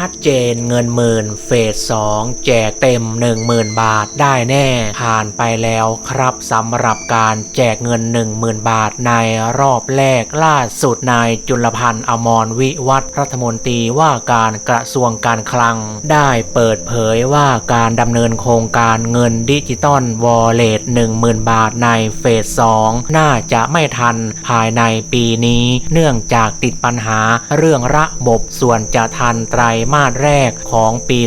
ชัดเจนเงินหมื่นเฟสสองแจกเต็ม 10,000 บาทได้แน่ ผ่านไปแล้วครับสำหรับการแจกเงิน 10,000 บาทในรอบแรกล่าสุดนายจุลพันธ์อมรวิวัฒรัฐมนตรีว่าการกระทรวงการคลัง ได้เปิดเผยว่าการดำเนินโครงการเงินดิจิตอลวอลเล็ต10,000 บาทในเฟสสองน่าจะไม่ทันภายในปีนี้ เนื่องจากติดปัญหาเรื่องระบบส่วนจะทันไตรมาสแรกของปี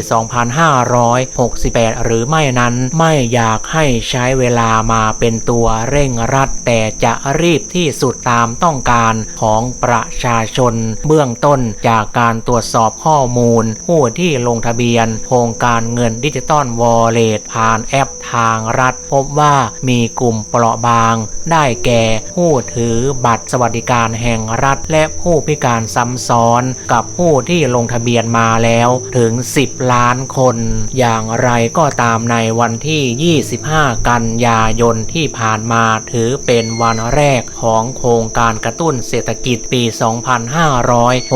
2568 หรือไม่นั้นไม่อยากให้ใช้เวลามาเป็นตัวเร่งรัด แต่จะรีบที่สุดตามต้องการของประชาชน เบื้องต้นจากการตรวจสอบข้อมูล ผู้ที่ลงทะเบียน โครงการเงินดิจิตอลวอลเล็ตผ่านแอปทางรัฐ พบว่ามีกลุ่มเปราะบาง ได้แก่ผู้ถือบัตรสวัสดิการแห่งรัฐ และผู้พิการซ้ำซ้อนกับผู้ที่ลงทะเบียนมาแล้วถึง 10 ล้านคน อย่างไรก็ตามในวันที่ 25 กันยายนที่ผ่านมาถือเป็นวันแรกของโครงการกระตุ้นเศรษฐกิจปี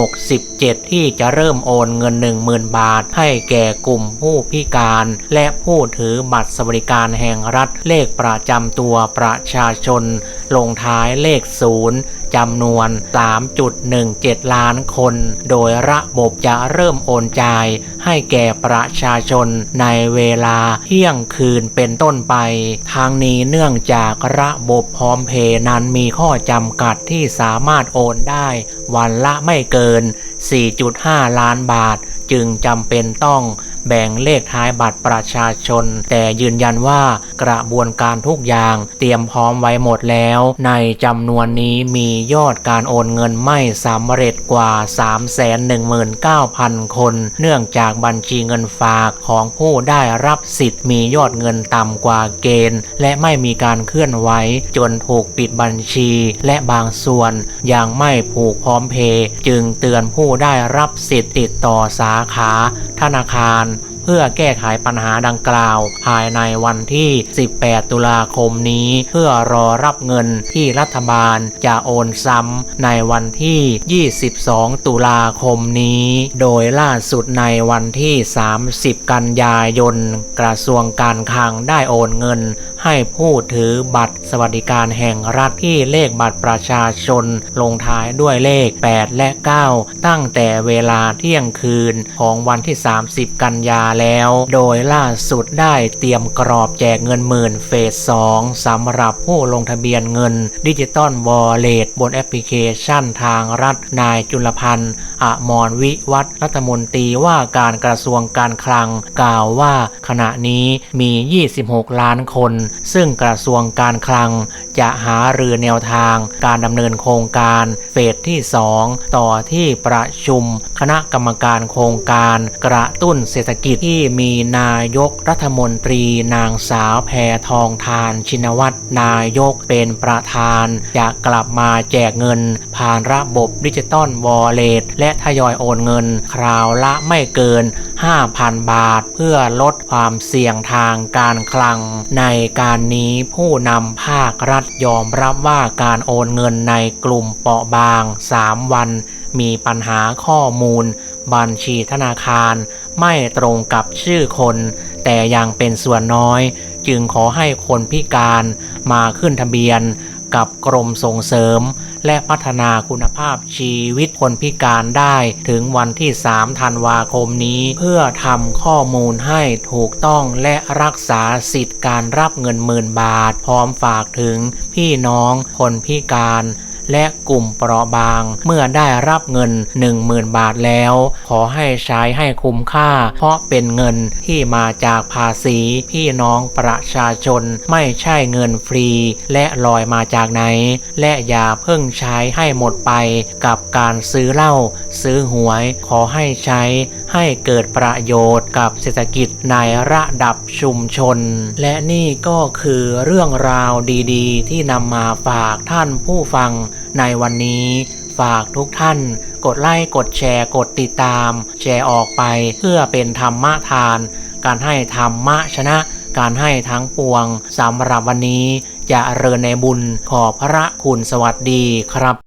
2567 ที่จะเริ่มโอนเงิน 10,000 บาท ให้แก่กลุ่มผู้พิการ และผู้ถือบัตรสวัสดิการแห่งรัฐเลขประจำตัวประชาชน ลงท้ายเลขศูนย์จำนวน 3.17 ล้านคน โดยระบบจะเริ่มโอนจ่ายให้แก่ประชาชนในเวลาเที่ยงคืนเป็นต้นไป ทางนี้เนื่องจากระบบพร้อมเพย์นั้นมีข้อจำกัดที่สามารถโอนได้ วันละไม่เกิน 4.5 ล้านบาท จึงจำเป็นต้อง แบ่งเลขท้ายบัตรประชาชน แต่ยืนยันว่ากระบวนการทุกอย่างเตรียมพร้อมไว้หมดแล้ว ในจำนวนนี้มียอดการโอนเงินไม่สำเร็จกว่า 319,000 คน เนื่องจากบัญชีเงินฝากของผู้ได้รับสิทธิ์มียอดเงินต่ำกว่าเกณฑ์ และไม่มีการเคลื่อนไหวจนถูกปิดบัญชี และบางส่วนยังไม่ผูกพร้อมเพย์จึงเตือนผู้ได้รับสิทธิ์ติดต่อสาขา ธนาคาร เพื่อแก้ไขปัญหาดังกล่าว ภายในวันที่ 18 ตุลาคมนี้ เพื่อรอรับเงินที่รัฐบาลจะโอนซ้ำในวันที่ 22 ตุลาคมนี้ โดยล่าสุดในวันที่ 30 กันยายน กระทรวงการคลังได้โอนเงิน ให้ผู้ถือบัตรสวัสดิการแห่งรัฐที่เลขบัตรประชาชน ลงท้ายด้วยเลข 8 และ 9 ตั้งแต่เวลาเที่ยงคืนของวันที่ 30 กันยาแล้ว โดยล่าสุดได้เตรียมกรอบแจกเงินหมื่นเฟส2สำหรับผู้ลงทะเบียนเงินดิจิตอลวอลเล็ตบนแอปพลิเคชันทางรัฐ นายจุลพันธ์อมรวิวัฒรัฐมนตรีว่าการกระทรวงการคลัง กล่าวว่าขณะนี้มี 26 ล้านคน ซึ่งกระทรวงการคลัง จะหารือแนวทาง การดำเนินโครงการเฟสที่ 2 ต่อที่ประชุม คณะกรรมการโครงการ กระตุ้นเศรษฐกิจที่มีนายกรัฐมนตรี นางสาวแพทองทานชินวัตรนายกเป็นประธาน จะกลับมาแจกเงิน ผ่านระบบดิจิตอลวอลเล็ตและทยอยโอนเงิน คราวละไม่เกิน 5,000 บาท เพื่อลดความเสี่ยงทางการคลัง ในการนี้ผู้นำภาครัฐยอมรับว่าการโอนเงินในกลุ่มเปราะบาง 3 วัน มีปัญหาข้อมูล บัญชีธนาคาร ไม่ตรงกับชื่อคน แต่ยังเป็นส่วนน้อย จึงขอให้คนพิการมาขึ้นทะเบียน กับกรมส่งเสริม และพัฒนาคุณภาพชีวิตคนพิการได้ถึงวันที่ 3 ธันวาคมนี้ เพื่อทำข้อมูลให้ถูกต้องและรักษาสิทธิ์การรับเงินหมื่นบาท พร้อมฝากถึงพี่น้องคนพิการ และกลุ่มเปราะบาง เมื่อได้รับเงิน 10,000 บาทแล้ว ขอให้ใช้ให้คุ้มค่า เพราะเป็นเงินที่มาจากภาษีพี่น้องประชาชนไม่ใช่เงินฟรี และลอยมาจากไหน และอย่าเพิ่งใช้ให้หมดไปกับการซื้อเหล้าซื้อหวยขอให้ใช้ ให้เกิดประโยชน์กับเศรษฐกิจในระดับชุมชน และนี่ก็คือเรื่องราวดีๆ ที่นำมาฝากท่านผู้ฟังในวันนี้ ฝากทุกท่าน กดไลค์กดแชร์กดติดตาม แชร์ออกไปเพื่อเป็นธรรมทาน การให้ธรรมะชนะการให้ทั้งปวงสำหรับวันนี้จะเริญในบุญขอพระคุณสวัสดีครับ